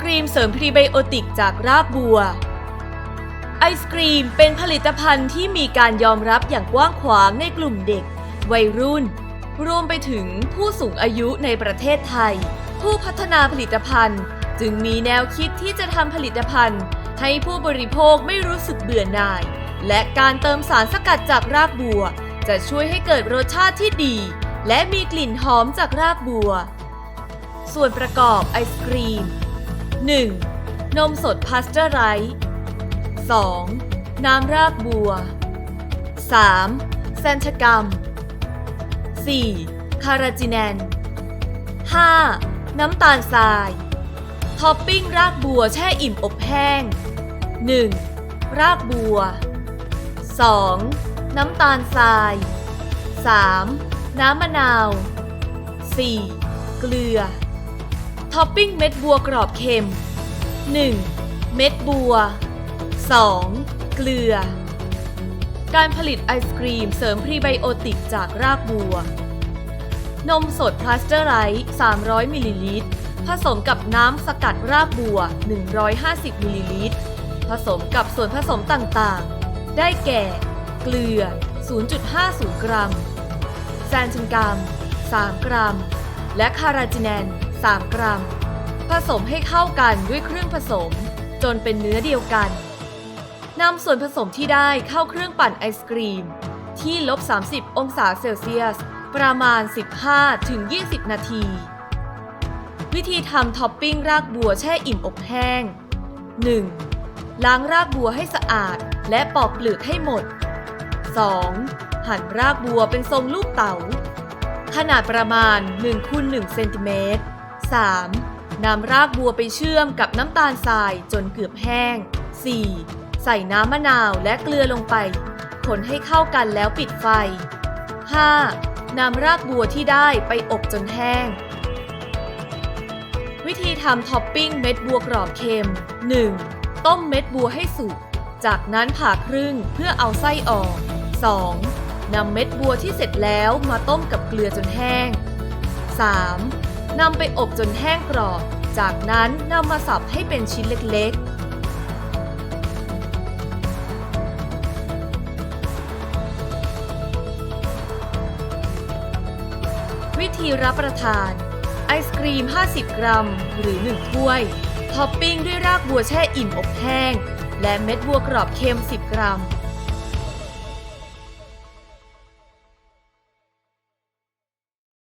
ครีมเสริมพรีไบโอติกจากรากบัว ไอศกรีมเป็นผลิตภัณฑ์ที่มีการยอมรับอย่างกว้างขวางในกลุ่มเด็ก วัยรุ่น รวมไปถึงผู้สูงอายุในประเทศไทย ผู้พัฒนาผลิตภัณฑ์ จึงมีแนวคิดที่จะทำผลิตภัณฑ์ ให้ผู้บริโภคไม่รู้สึกเบื่อหน่าย และการเติมสารสกัดจากรากบัว จะช่วยให้เกิดรสชาติที่ดี และมีกลิ่นหอมจากรากบัวส่วนประกอบไอศกรีม 1. นมสดพาสเจอร์ไรส์ 2. น้ำรากบัว 3. แซนชะกัม 4. คาราจิแนน 5. น้ำตาลทราย ท็อปปิ้งรากบัวแช่อิ่มอบแห้ง 1. รากบัว 2. น้ำตาลทราย 3. น้ำมะนาว 4. เกลือ ท็อปปิ้งเม็ดบัวกรอบเค็ม 1. เม็ดบัว 2. เกลือ การผลิตไอศกรีมเสริมพรีไบโอติกจากรากบัว นมสดพลาสเตอร์ไรส์300 มิลลิลิตร ผสมกับน้ำสกัดรากบัว 150 มิลลิลิตร ผสมกับส่วนผสมต่างๆ ได้แก่ เกลือ 0.50 กรัมแซนชินกัม 3 กรัม และคาราจิแนน 3 กรัม ผสมให้เข้ากันด้วยเครื่องผสม จนเป็นเนื้อเดียวกันนำส่วนผสมที่ได้เข้าเครื่องปั่นไอศกรีม ที่ลบ 30 องศาเซลเซียส ประมาณ 15-20 นาที วิธีทำท็อปปิ้งรากบัวแช่อิ่มอบแห้ง 1. ล้างรากบัวให้สะอาดและปอกเปลือกให้หมด 2. หั่นรากบัวเป็นทรงลูกเต๋า ขนาดประมาณ1คูณ1เซนติเมตร 3. นำรากบัวไปเชื่อมกับน้ำตาลทรายจนเกือบแห้ง 4. ใส่น้ำมะนาวและเกลือลงไป คนให้เข้ากันแล้วปิดไฟ 5. นำรากบัวที่ได้ไปอบจนแห้ง วิธีทำท็อปปิ้งเม็ดบัวกรอบเค็ม 1. ต้มเม็ดบัวให้สุก จากนั้นผ่าครึ่งเพื่อเอาไส้ออก 2. นำเม็ดบัวที่เสร็จแล้วมาต้มกับเกลือจนแห้ง 3. นำไปอบจนแห้งกรอบ จากนั้นนำมาสับให้เป็นชิ้นเล็กๆวิธีรับประทาน ไอศกรีม 50 กรัม หรือ 1 ถ้วย ท็อปปิ้งด้วยรากบัวแช่อิ่มอบแห้ง และเม็ดบัวกรอบเค็ม 10 กรัม